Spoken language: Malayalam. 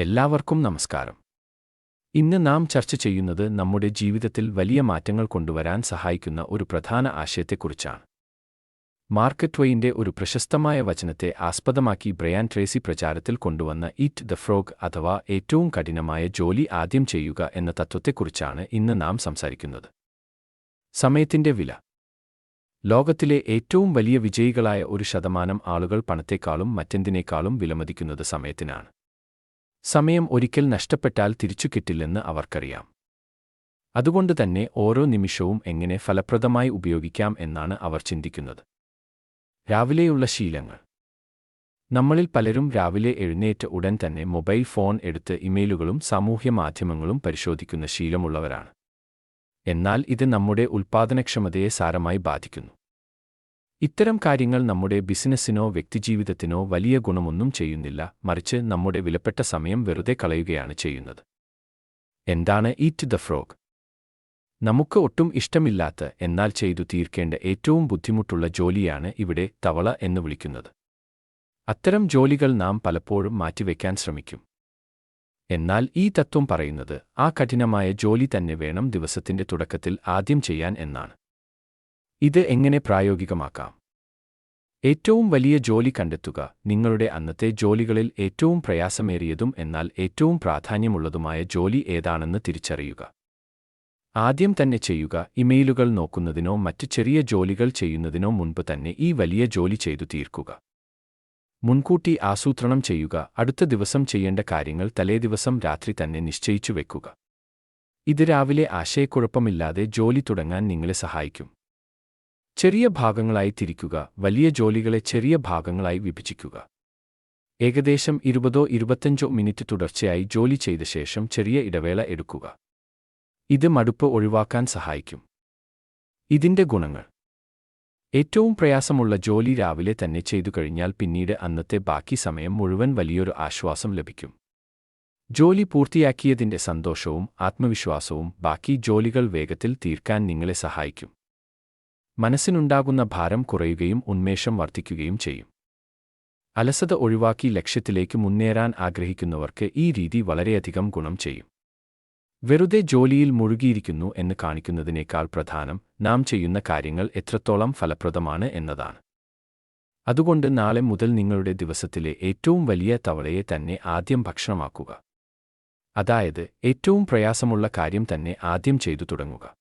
എല്ലാവർക്കും നമസ്കാരം. ഇന്ന് നാം ചർച്ച ചെയ്യുന്നത് നമ്മുടെ ജീവിതത്തിൽ വലിയ മാറ്റങ്ങൾ കൊണ്ടുവരാൻ സഹായിക്കുന്ന ഒരു പ്രധാന ആശയത്തെക്കുറിച്ചാണ്. മാർക്കറ്റ് വെയിന്റെ ഒരു പ്രശസ്തമായ വചനത്തെ ആസ്പദമാക്കി ബ്രയാൻ ട്രേസി പ്രചാരത്തിൽ കൊണ്ടുവന്ന ഇറ്റ് ദ ഫ്രോഗ് അഥവാ ഏറ്റവും കഠിനമായ ജോലി ആദ്യം ചെയ്യുക എന്ന തത്വത്തെക്കുറിച്ചാണ് ഇന്ന് നാം സംസാരിക്കുന്നത്. സമയത്തിന്റെ വില. ലോകത്തിലെ ഏറ്റവും വലിയ വിജയികളായ ഒരു ശതമാനം ആളുകൾ പണത്തെക്കാളും മറ്റെന്തിനേക്കാളും വിലമതിക്കുന്നത് സമയത്തിനാണ്. സമയം ഒരിക്കൽ നഷ്ടപ്പെട്ടാൽ തിരിച്ചു കിട്ടില്ലെന്ന് അവർക്കറിയാം. അതുകൊണ്ട് തന്നെ ഓരോ നിമിഷവും എങ്ങനെ ഫലപ്രദമായി ഉപയോഗിക്കാം എന്നാണ് അവർ ചിന്തിക്കുന്നത്. രാവിലെയുള്ള ശീലങ്ങൾ. നമ്മളിൽ പലരും രാവിലെ എഴുന്നേറ്റ ഉടൻ തന്നെ മൊബൈൽ ഫോൺ എടുത്ത് ഇമെയിലുകളും സാമൂഹ്യ മാധ്യമങ്ങളും പരിശോധിക്കുന്ന ശീലമുള്ളവരാണ്. എന്നാൽ ഇത് നമ്മുടെ ഉൽപ്പാദനക്ഷമതയെ സാരമായി ബാധിക്കുന്നു. ഇത്തരം കാര്യങ്ങൾ നമ്മുടെ ബിസിനസ്സിനോ വ്യക്തിജീവിതത്തിനോ വലിയ ഗുണമൊന്നും ചെയ്യുന്നില്ല മറിച്ച് നമ്മുടെ വിലപ്പെട്ട സമയം വെറുതെ കളയുകയാണ് ചെയ്യുന്നത്. എന്താണ് ഈറ്റ് ദ ഫ്രോഗ്? നമുക്ക് ഒട്ടും ഇഷ്ടമില്ലാത്ത എന്നാൽ ചെയ്തു തീർക്കേണ്ട ഏറ്റവും ബുദ്ധിമുട്ടുള്ള ജോലിയാണ് ഇവിടെ തവള എന്ന് വിളിക്കുന്നത്. അത്തരം ജോലികൾ നാം പലപ്പോഴും മാറ്റിവെക്കാൻ ശ്രമിക്കും. എന്നാൽ ഈ തത്വം പറയുന്നത് ആ കഠിനമായ ജോലി തന്നെ വേണം ദിവസത്തിന്റെ തുടക്കത്തിൽ ആദ്യം ചെയ്യാൻ എന്നാണ്. ഇത് എങ്ങനെ പ്രായോഗികമാക്കാം? ഏറ്റവും വലിയ ജോലി കണ്ടെത്തുക നിങ്ങളുടെ അന്നത്തെ ജോലികളിൽ ഏറ്റവും പ്രയാസമേറിയതും എന്നാൽ ഏറ്റവും പ്രാധാന്യമുള്ളതുമായ ജോലി ഏതാണെന്ന് തിരിച്ചറിയുക. ആദ്യം തന്നെ ചെയ്യുക ഇമെയിലുകൾ നോക്കുന്നതിനോ മറ്റ് ചെറിയ ജോലികൾ ചെയ്യുന്നതിനോ മുൻപ് തന്നെ ഈ വലിയ ജോലി ചെയ്തു തീർക്കുക. മുൻകൂട്ടി ആസൂത്രണം ചെയ്യുക അടുത്ത ദിവസം ചെയ്യേണ്ട കാര്യങ്ങൾ തലേദിവസം രാത്രി തന്നെ നിശ്ചയിച്ചു വെക്കുക. ഇത് രാവിലെ ആശയക്കുഴപ്പമില്ലാതെ ജോലി തുടങ്ങാൻ നിങ്ങളെ സഹായിക്കും. ചെറിയ ഭാഗങ്ങളായി തിരിക്കുക വലിയ ജോലികളെ ചെറിയ ഭാഗങ്ങളായി വിഭജിക്കുക. ഏകദേശം ഇരുപതോ ഇരുപത്തഞ്ചോ മിനിറ്റ് തുടർച്ചയായി ജോലി ചെയ്ത ശേഷം ചെറിയ ഇടവേള എടുക്കുക. ഇത് മടുപ്പ് ഒഴിവാക്കാൻ സഹായിക്കും. ഇതിന്റെ ഗുണങ്ങൾ. ഏറ്റവും പ്രയാസമുള്ള ജോലി രാവിലെ തന്നെ ചെയ്തു കഴിഞ്ഞാൽ പിന്നീട് അന്നത്തെ ബാക്കി സമയം മുഴുവൻ വലിയൊരു ആശ്വാസം ലഭിക്കും. ജോലി പൂർത്തിയാക്കിയതിന്റെ സന്തോഷവും ആത്മവിശ്വാസവും ബാക്കി ജോലികൾ വേഗത്തിൽ തീർക്കാൻ നിങ്ങളെ സഹായിക്കും. മനസ്സിനുണ്ടാകുന്ന ഭാരം കുറയുകയും ഉന്മേഷം വർദ്ധിക്കുകയും ചെയ്യും. അലസത ഒഴിവാക്കി ലക്ഷ്യത്തിലേക്ക് മുന്നേറാൻ ആഗ്രഹിക്കുന്നവർക്ക് ഈ രീതി വളരെയധികം ഗുണം ചെയ്യും. വെറുതെ ജോലിയിൽ മുഴുകിയിരിക്കുന്നു എന്ന് കാണിക്കുന്നതിനേക്കാൾ പ്രധാനം നാം ചെയ്യുന്ന കാര്യങ്ങൾ എത്രത്തോളം ഫലപ്രദമാണ് എന്നതാണ്. അതുകൊണ്ട് നാളെ മുതൽ നിങ്ങളുടെ ദിവസത്തിലെ ഏറ്റവും വലിയ തവളയെ തന്നെ ആദ്യം ഭക്ഷണമാക്കുക. അതായത് ഏറ്റവും പ്രയാസമുള്ള കാര്യം തന്നെ ആദ്യം ചെയ്തു തുടങ്ങുക.